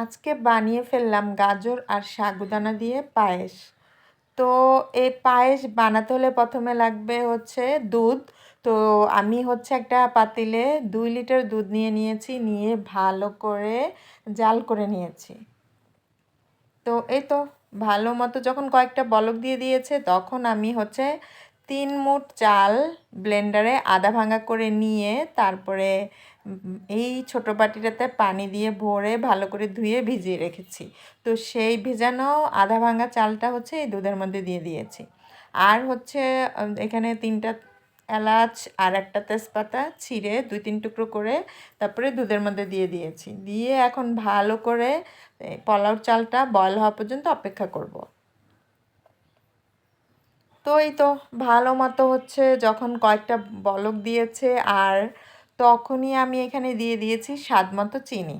আজকে বানিয়ে ফেললাম গাজর আর সাগুদানা দিয়ে পায়েস। তো এই পায়েস বানাতে হলে প্রথমে লাগবে হচ্ছে দুধ। তো আমি হচ্ছে একটা পাতিলে দুই লিটার দুধ নিয়ে নিয়েছি, নিয়ে ভালো করে জাল করে নিয়েছি। তো এই তো ভালো মতো যখন কয়েকটা বলক দিয়ে দিয়েছে, তখন আমি হচ্ছে তিন মুঠ চাল ব্লেন্ডারে আধা ভাঙা করে নিয়ে তারপরে এই ছোটো বাটিটাতে পানি দিয়ে ভরে ভালো করে ধুয়ে ভিজিয়ে রেখেছি। তো সেই ভেজানো আধা ভাঙা চালটা হচ্ছে এই দুধের মধ্যে দিয়ে দিয়েছি। আর হচ্ছে এখানে তিনটা এলাচ আর একটা তেজপাতা ছিঁড়ে দুই তিন টুকরো করে তারপরে দুধের মধ্যে দিয়ে দিয়েছি। দিয়ে এখন ভালো করে পোলাও চালটা বয়ল হওয়া পর্যন্ত অপেক্ষা করব। তো এই তো ভালো মতো হচ্ছে যখন কয়েকটা বলক দিয়েছে আর তখনই আমি এখানে দিয়ে দিয়েছি স্বাদ মতো চিনি।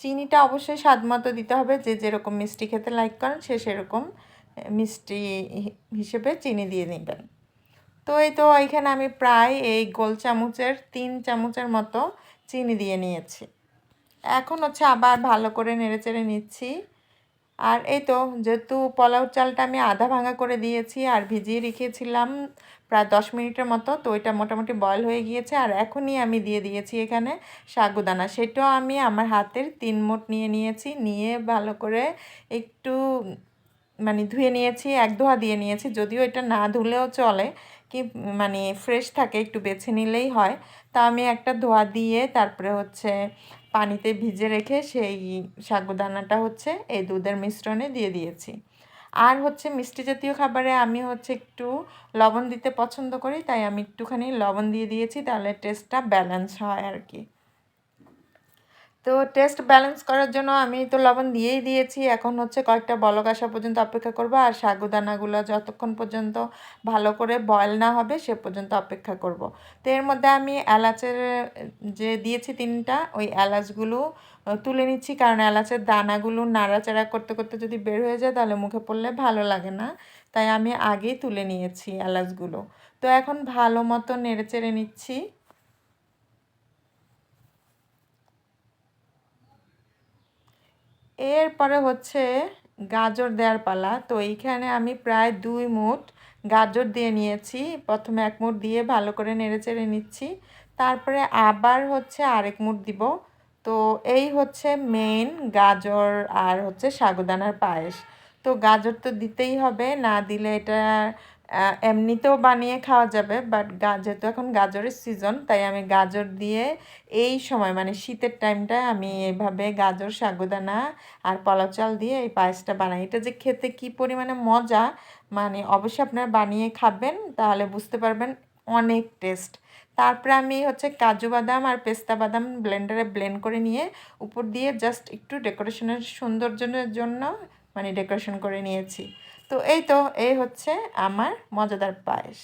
চিনিটা অবশ্যই স্বাদ মতো দিতে হবে। যে যেরকম মিষ্টি খেতে লাইক করেন, সে সেরকম মিষ্টি হিসেবে চিনি দিয়ে নেবেন তো এই তো এখানে আমি প্রায় এই গোল চামচের, তিন চামচের মতো চিনি দিয়ে নিয়েছি। এখন হচ্ছে আবার ভালো করে নেড়ে চেড়ে নিচ্ছি। আর এই তো যেহেতু পোলাও চালটা আমি আধা ভাঙা করে দিয়েছি আর ভিজিয়ে রেখেছিলাম প্রায় দশ মিনিটের মতো, তো ওইটা মোটামুটি বয়ল হয়ে গিয়েছে আর এখনই আমি দিয়ে দিয়েছি এখানে সাগুদানা। সেটাও আমি আমার হাতের তিন মুঠ নিয়ে নিয়েছি। নিয়ে ভালো করে একটু মানে ধুয়ে নিয়েছি, এক ধোয়া দিয়ে নিয়েছি। যদিও এটা না ধুলেও চলে, কি মানে ফ্রেশ থাকে, একটু বেছে নিলেই হয়। তা আমি একটা ধোয়া দিয়ে তারপরে হচ্ছে পানিতে ভিজে রেখে সেই সাগুদানাটা হচ্ছে এই দুধের মিশ্রণে দিয়ে দিয়েছি। আর হচ্ছে মিষ্টি জাতীয় খাবারে আমি হচ্ছে একটু লবণ দিতে পছন্দ করি, তাই আমি একটুখানি লবণ দিয়ে দিয়েছি, তাহলে টেস্টটা ব্যালেন্স হয় আর কি। তো টেস্ট ব্যালেন্স করার জন্য আমি তো লবণ দিয়েই দিয়েছি। এখন হচ্ছে কয়েকটা বলক আসা পর্যন্ত অপেক্ষা করব আর সাগুদানাগুলো যতক্ষণ পর্যন্ত ভালো করে বয়ল না হবে সে পর্যন্ত অপেক্ষা করব। তো এর মধ্যে আমি এলাচের, যে দিয়েছি তিনটা, ওই এলাচগুলো তুলে নিচ্ছি। কারণ এলাচের দানাগুলো নাড়াচাড়া করতে করতে যদি বের হয়ে যায় তাহলে মুখে পড়লে ভালো লাগে না। তাই আমি আগেই তুলে নিয়েছি এলাচগুলো। তো এখন ভালো মতো নেড়ে চেড়ে নিচ্ছি। এরপরে হচ্ছে গাজর দেওয়ার পালা। তো এইখানে আমি প্রায় দুই মুঠ গাজর দিয়ে নিয়েছি। প্রথমে এক মুঠ দিয়ে ভালো করে নেড়ে চেড়ে নিচ্ছি। তারপরে আবার হচ্ছে আরেক মুঠ দিব। তো এই হচ্ছে মেন গাজর আর হচ্ছে সাগুদানার পায়েস। তো গাজর তো দিতেই হবে, না দিলে এটা এমনিতেও বানিয়ে খাওয়া যাবে বাট যেহেতু এখন গাজরের সিজন তাই আমি গাজর দিয়ে এই সময় মানে শীতের টাইমটায় আমি এভাবে গাজর সাগুদানা আর পলাও চাল দিয়ে এই পায়েসটা বানাই। এটা যে খেতে কি পরিমাণে মজা মানে অবশ্যই আপনারা বানিয়ে খাবেন, তাহলে বুঝতে পারবেন অনেক টেস্ট তারপরে আমি হচ্ছে কাজু বাদাম আর পেস্তা বাদাম ব্লেন্ডারে ব্লেন্ড করে নিয়ে, উপর দিয়ে জাস্ট একটু ডেকোরেশনের সৌন্দর্যের জন্য মানে ডেকোরেশন করে নিয়েছি। তো এই তো এই হচ্ছে আমার মজাদার পায়েস।